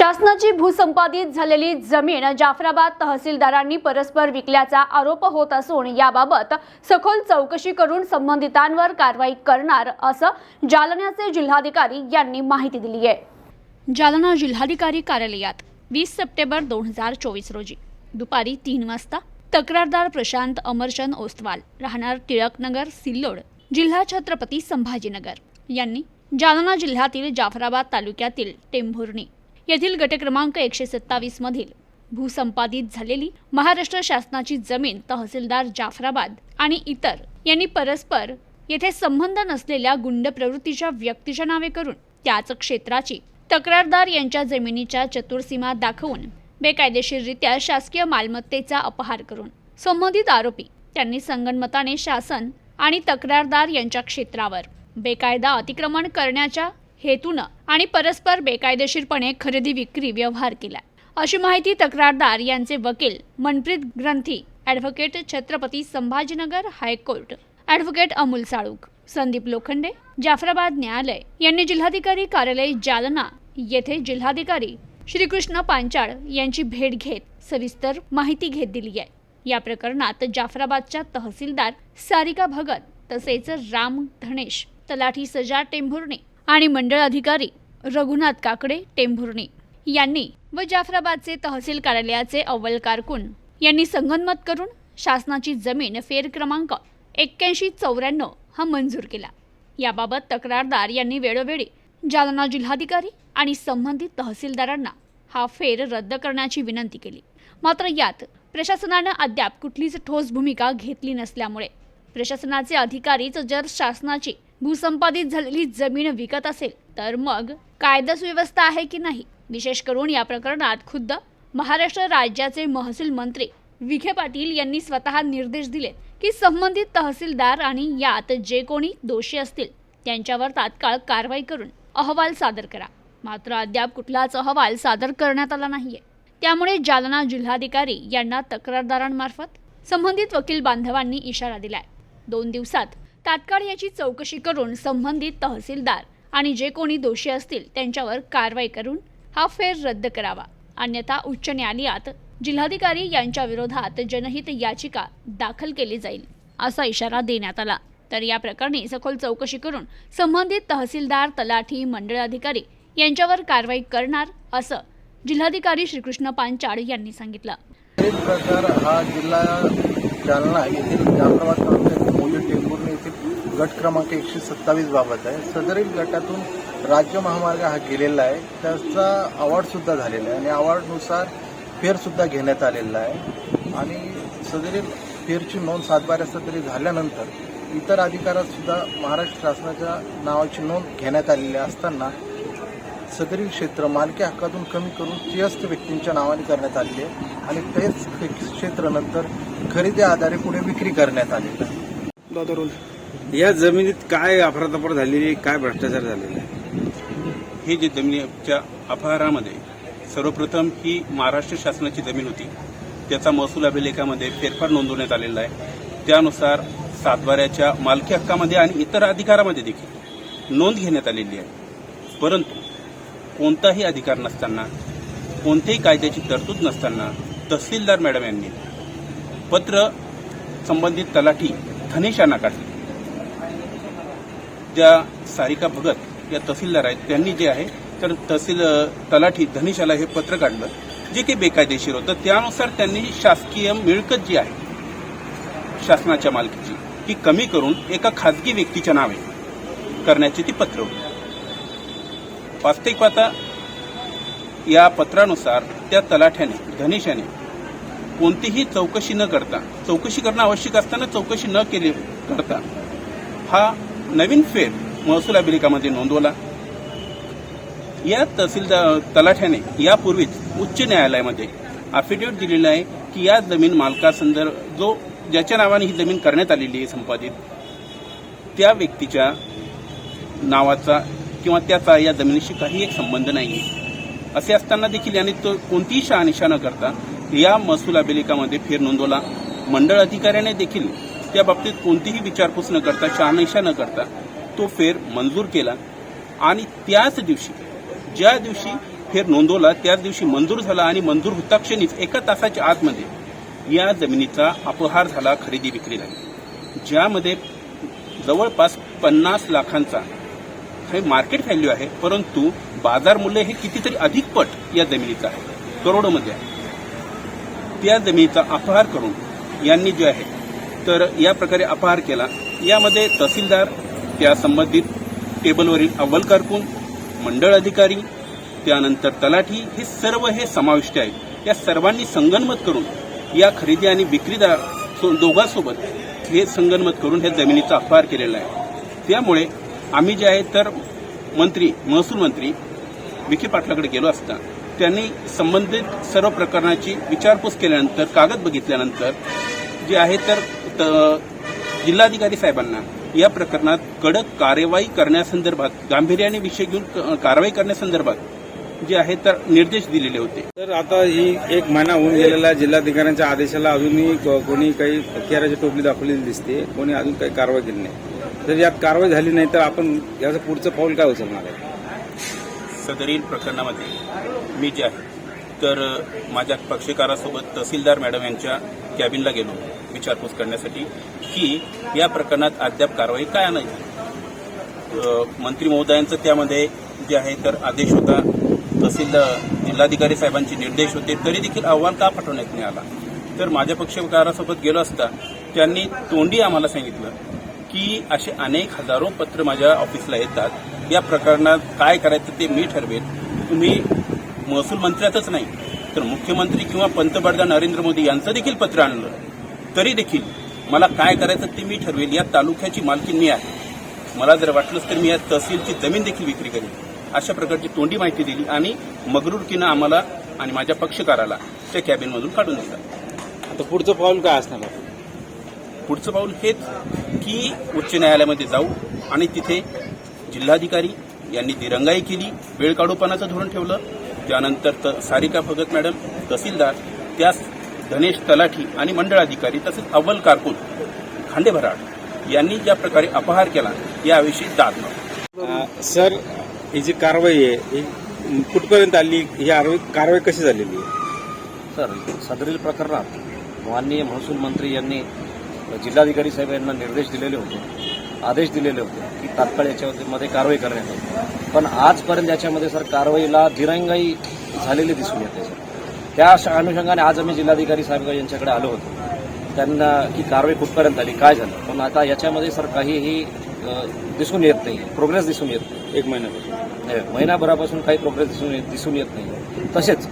शासनाची भूसंपादित झालेली जमीन जाफराबाद तहसीलदारांनी परस्पर विकल्याचा आरोप होत असून याबाबत सखोल चौकशी करून संबंधितांवर कारवाई करणार असं जालन्याचे जिल्हाधिकारी यांनी माहिती दिली आहे. जालना जिल्हाधिकारी कार्यालयात वीस सप्टेंबर दोन हजार चोवीस रोजी दुपारी तीन वाजता तक्रारदार प्रशांत अमरचंद ओस्तवाल राहणार टिळकनगर सिल्लोड जिल्हा छत्रपती संभाजीनगर यांनी जालना जिल्ह्यातील जाफराबाद तालुक्यातील टेंभुर्णी येथील गट क्रमांक एकशे सत्तावीस मधील भूसंपादित झालेली महाराष्ट्र शासनाची जमीन तहसीलदार जाफराबाद आणि इतर यांनी परस्पर येथे संबंध नसलेल्या गुंड प्रवृत्तीच्या व्यक्तीच्या नावे करून त्याच क्षेत्राची तक्रारदार यांच्या जमिनीच्या चतुर्सीमा दाखवून बेकायदेशीररित्या शासकीय मालमत्तेचा अपहार करून संबंधित आरोपी त्यांनी संगणमताने शासन आणि तक्रारदार यांच्या क्षेत्रावर बेकायदा अतिक्रमण करण्याच्या हेतूनं आणि परस्पर बेकायदेशीरपणे खरेदी विक्री व्यवहार केला अशी माहिती तक्रारदार यांचे वकील Manpreet Granthi advocate Chhatrapati Sambhajinagar high court advocate Amol Saluk Sandeep Lokhande Jafrabad न्यायालय यांनी जिल्हाधिकारी कार्यालय जालना येथे जिल्हाधिकारी श्रीकृष्ण पांचाळ यांची भेट घेत सविस्तर माहिती घेत दिली आहे. या प्रकरणात जाफराबादच्या तहसीलदार सारिका भगत तसेच राम धनेश तलाठी सजा टेंभुर्णे आणि मंडळ अधिकारी रघुनाथ काकडे टेंभुर्णे यांनी व जाफराबादचे तहसील कार्यालयाचे अव्वल कारकून यांनी संगनमत करून शासनाची जमीन फेर क्रमांक एक्क्याऐंशी चौऱ्याण्णव हा मंजूर केला. याबाबत तक्रारदार यांनी वेळोवेळी जालना जिल्हाधिकारी आणि संबंधित तहसीलदारांना हा फेर रद्द करण्याची विनंती केली. मात्र यात प्रशासनानं अद्याप कुठलीच ठोस भूमिका घेतली नसल्यामुळे प्रशासनाचे अधिकारीच जर शासनाची भूसंपादित झालेली जमीन विकत असेल तर मग कायदा सुव्यवस्था आहे की नाही? विशेष करून या प्रकरणात खुद्द महाराष्ट्र राज्याचे महसूल मंत्री विखे पाटील यांनी स्वतः निर्देश दिले की संबंधित तहसीलदार आणि यात जे कोणी दोषी असतील त्यांच्यावर तात्काळ कारवाई करून अहवाल सादर करा. मात्र अद्याप कुठलाच अहवाल सादर करण्यात आला नाहीये. त्यामुळे जालना जिल्हाधिकारी यांना तक्रारदारांमार्फत संबंधित वकील बांधवांनी इशारा दिलाय. दोन दिवसात तात्काळ याची चौकशी करून संबंधित तहसीलदार आणि जे कोणी दोषी असतील त्यांच्यावर कारवाई करून हा फेर रद्द करावा. अन्यथा उच्च न्यायालयात जिल्हाधिकारी यांच्या विरोधात जनहित याचिका दाखल केली जाईल असा इशारा देण्यात आला. तर या प्रकरणी सखोल चौकशी करून संबंधित तहसीलदार तलाठी मंडळ अधिकारी यांच्यावर कारवाई करणार असं जिल्हाधिकारी श्रीकृष्ण पांचाळ यांनी सांगितलं. प्रकार हा जिल्हा जालना येथील जाफराबाद तालुक्यातील मोजे टेंभुर्णी येथील गट क्रमांक एकशे सत्तावीस बाबत आहे. सदरील गटातून राज्य महामार्ग हा गेलेला आहे. त्याचा अवॉर्ड सुद्धा झालेला आहे आणि अवॉर्डनुसार फेर सुद्धा घेण्यात आलेला आहे. आणि सदरील फेरची नोंद सातबाऱ्या सदरी झाल्यानंतर इतर अधिकारात सुद्धा महाराष्ट्र शासनाच्या नावाची नोंद घेण्यात आलेली असताना सदरील क्षेत्र मालकी हक्कातून कमी करून त्रियस्थ व्यक्तींच्या नावाने करण्यात आलेले आहे आणि तेच क्षेत्र नंतर खरेदी आधारे पुढे विक्री करण्यात आलेली. आहे या जमिनीत काय अफरातफर झालेली आहे, काय भ्रष्टाचार झालेला आहे? ही जी जमिनीच्या अपहारामध्ये सर्वप्रथम ही महाराष्ट्र शासनाची जमीन होती. त्याचा महसूल अभिलेखामध्ये फेरफार नोंदवण्यात आलेला आहे. त्यानुसार सातबाऱ्याच्या मालकी हक्कामध्ये आणि इतर अधिकारामध्ये देखील नोंद घेण्यात आलेली आहे. परंतु कोणताही अधिकार नसताना कोणत्याही कायद्याची तरतूद नसताना तहसीलदार मॅडम यांनी पत्र संबंधित तलाठी धनेश यांना काढले. ज्या सारिका भगत या तहसीलदार आहेत त्यांनी जे आहे तर तहसील तलाठी धनिशाला हे पत्र काढलं जे काही बेकायदेशीर होतं. त्यानुसार त्यांनी शासकीय मिळकत जी आहे शासनाच्या मालकीची ती कमी करून एका खाजगी व्यक्तीच्या नावे करण्याची ती पत्र होती. वास्तविक पाहता या पत्रानुसार त्या तलाठ्याने धनिशाने कोणतीही चौकशी न करता चौकशी करणं आवश्यक असताना चौकशी न केली करता हा नवीन फेर महसूल अभिलेखामध्ये नोंदवला. या तहसीलदार तलाठ्याने यापूर्वीच उच्च न्यायालयामध्ये अफिडेविट दिलेला आहे की या जमीन मालकासंदर्भ जो ज्याच्या नावाने ही जमीन करण्यात आलेली आहे संपादित त्या व्यक्तीच्या नावाचा किंवा त्याचा या जमिनीशी काही एक संबंध नाही असे असताना देखील याने तो कोणतीही शहानिशा न करता या महसूल अभिलेखामध्ये फेर नोंदवला. मंडळ अधिकाऱ्याने देखील त्या बाबतीत कोणतीही विचारपूस न करता शहानिशा न करता तो फेर मंजूर केला. आणि त्याच दिवशी ज्या दिवशी फेर नोंदवला त्याच दिवशी मंजूर झाला आणि मंजूर होता क्षणीच एका तासाच्या आतमध्ये या जमिनीचा अपहार झाला खरेदी विक्री झाली. ज्यामध्ये जवळपास पन्नास लाखांचा हे मार्केट व्हॅल्यू आहे परंतु बाजार मूल्य हे कितीतरी अधिक पट या जमिनीचं आहे करोडोमध्ये आहे. त्या जमिनीचा अपहार करून यांनी जे आहे तर या प्रकारे अपहार केला. यामध्ये तहसीलदार त्या संबंधित टेबलवरील अव्वल कारकून मंडळ अधिकारी त्यानंतर तलाठी हे सर्व हे समाविष्ट आहेत. या सर्वांनी संगनमत करून या खरेदी आणि विक्रीदार दोघांसोबत हे संगनमत करून ह्या जमिनीचा अपहार केलेला आहे. त्यामुळे आम्ही जे आहे तर मंत्री महसूल मंत्री विखे पाटलाकडे गेलो असता त्यांनी संबंधित सर्व प्रकरणाची विचारपूस केल्यानंतर कागद बघितल्यानंतर जे आहे तर जिल्हाधिकारी साहेबांना या प्रकरणात कडक कार्यवाही करण्यासंदर्भात गांभीर्याने विषय घेऊन कारवाई करण्यासंदर्भात जे आहे तर निर्देश दिलेले होते तर आता ही एक महिना होऊन गेलेला. जिल्हाधिकाऱ्यांच्या आदेशाला अजूनही कोणी काही हत्याराची टोपली दाखवलेली दिसते कोणी अजून काही कारवाई केली नाही जर यात कारवाई झाली नाही तर आपण याचं पुढचं पाऊल काय उचलणार आहे सदरील प्रकरणामध्ये मी जे आहे तर माझ्या पक्षकारासोबत तहसीलदार मॅडम यांच्या कॅबिनला गेलो. विचारपूस करण्यासाठी की या प्रकरणात अद्याप कारवाई काय नाही मंत्री महोदयांचं त्यामध्ये जे आहे तर आदेश होता. तहसील जिल्हाधिकारी साहेबांचे निर्देश होते. तरी देखील अहवाल का पाठवण्यात नाही आला? तर माझ्या पक्षकारासोबत गेलो असता त्यांनी तोंडी आम्हाला सांगितलं की असे अनेक हजारो पत्र माझ्या ऑफिसला येतात. या प्रकरणात काय करायचं ते मी ठरवेन. तुम्ही महसूल मंत्र्यातच नाही. तर मुख्यमंत्री किंवा पंतप्रधान नरेंद्र मोदी यांचं देखील पत्र आणलं. तरी देखील मला काय करायचं ते मी ठरवेल. या तालुक्याची मालकी मी आहे. मला जर वाटलंच तर मी या तहसीलची जमीन देखील विक्री करेन. अशा प्रकारची तोंडी माहिती दिली आणि मगरूरकीनं आम्हाला आणि माझ्या पक्षकाराला त्या कॅबिनमधून काढून दिलं. आता पुढचं पाऊल काय असणार? आहे पुढचं पाऊल हेच की उच्च न्यायालयामध्ये जाऊ आणि तिथे जिल्हाधिकारी यांनी दिरंगाई केली वेळ काढूपणाचं धोरण ठेवलं त्यानंतर त सारिका भगत मॅडम तहसीलदार त्यास धनेश तलाठी आणि मंडळ अधिकारी तसेच अव्वल कारकून खांडे भराड यांनी ज्या प्रकारे अपहार केला याविषयी दाद सर ही जी कारवाई आहे ही कुठपर्यंत आली? ही कारवाई कारवाई कशी झालेली आहे? सर सदरील प्रकरणात माननीय महसूल मंत्री यांनी जिल्हाधिकारी साहेब यांना निर्देश दिलेले होते. आदेश दिलेले होते की तात्काळ याच्यामध्ये कारवाई करण्यात येईल. पण आजपर्यंत याच्यामध्ये सर कारवाईला दिरंगाई झालेली दिसून येते सर. त्या अनुषंगाने आज आम्ही जिल्हाधिकारी साहेब यांच्याकडे आलो होतो. त्यांना की कारवाई कुठपर्यंत आली काय झालं? पण आता याच्यामध्ये सर काहीही दिसून येत नाही. प्रोग्रेस दिसून येत नाही. एक महिन्यापासून. महिनाभरापासून काही प्रोग्रेस दिसून येत- दिसून येत नाही. तसेच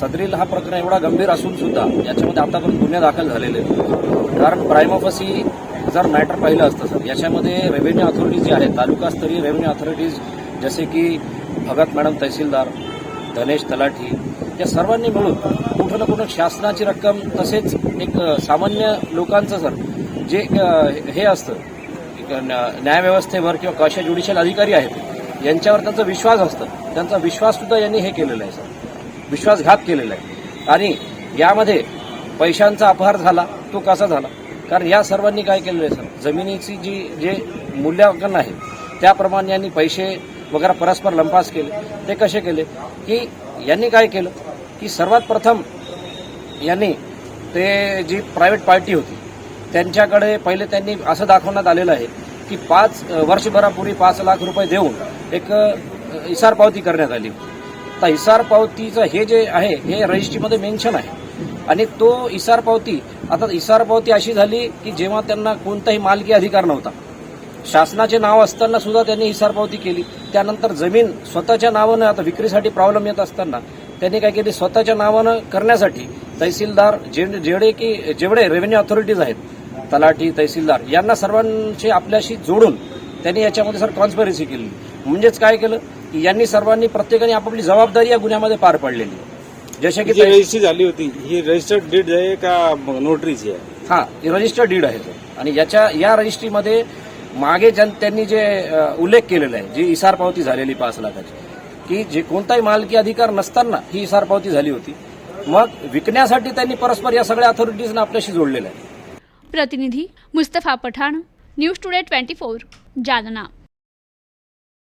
सदरील हा प्रकरण एवढा गंभीर असून सुद्धा याच्यामध्ये आतापर्यंत गुन्हे दाखल झालेले आहेत कारण ऑफसी जर मॅटर पाहिलं असतं सर. याच्यामध्ये रेव्हेन्यू ऑथॉरिटीज जे आहेत तालुकास्तरीय रेव्हेन्यू ऑथॉरिटीज जसे की भगत मॅडम तहसीलदार धनेश तलाठी या सर्वांनी मिळून कुठं ना कुठं शासनाची रक्कम तसेच एक सामान्य लोकांचं सर जे हे असतं एक न्या- न्यायव्यवस्थेवर किंवा कशा ज्युडिशियल अधिकारी आहेत यांच्यावर त्यांचा विश्वास असतं. त्यांचा विश्वाससुद्धा यांनी हे केलेला आहे सर. विश्वासघात केलेला आहे. आणि यामध्ये पैशांचा अपहार झाला तो कसा झाला? कारण या सर्वांनी काय केलेलं आहे सर? जमिनीची जी जे मूल्यांकन आहे त्याप्रमाणे यांनी पैसे वगैरे परस्पर लंपास केले. ते कसे केले? की यांनी काय केलं? की सर्वात प्रथम यांनी ते जी प्रायव्हेट पार्टी होती त्यांच्याकडे पहिले त्यांनी असं दाखवण्यात आलेलं आहे की पाच वर्षभरापूर्वी पाच लाख रुपये देऊन एक इसार पावती करण्यात आली आता इसार पावतीचं हे जे आहे हे रजिस्ट्रीमध्ये मेन्शन आहे. आणि तो इसार पावती आता इसार पावती अशी झाली की जेव्हा त्यांना कोणताही मालकी अधिकार नव्हता. शासनाचे नाव असताना सुद्धा त्यांनी इसार पावती केली. त्यानंतर जमीन स्वतःच्या नावानं आता विक्रीसाठी प्रॉब्लेम येत असताना त्यांनी काय केली? स्वतःच्या नावानं करण्यासाठी तहसीलदार जे- जेवढे की जेवढे रेव्हेन्यू ऑथॉरिटीज आहेत तलाठी तहसीलदार यांना सर्वांशी आपल्याशी जोडून त्यांनी याच्यामध्ये सर ट्रान्सपरन्सी केली. म्हणजेच काय केलं? की यांनी सर्वांनी प्रत्येकाने आपापली जबाबदारी या गुन्ह्यामध्ये पार पाडलेली. जसे की जी रजिस्ट्री झाली होती ही रजिस्टर्ड डीड आहे का नोटरीची आहे? हा रजिस्टर्ड डीड आहे सर आणि याच्या या रजिस्ट्रीमध्ये मागे ज्यां- त्यांनी जे उल्लेख केलेला आहे जी इसार पावती झालेली पाच लाखाची की जे कोणताही मालकी अधिकार नसताना ही इसार पावती झाली होती. मग विकण्यासाठी त्यांनी परस्पर या सगळ्या अथॉरिटीजना आपल्याशी जोडलेलं आहे. प्रतिनिधी Mustafa Pathan news today twenty four Jalna.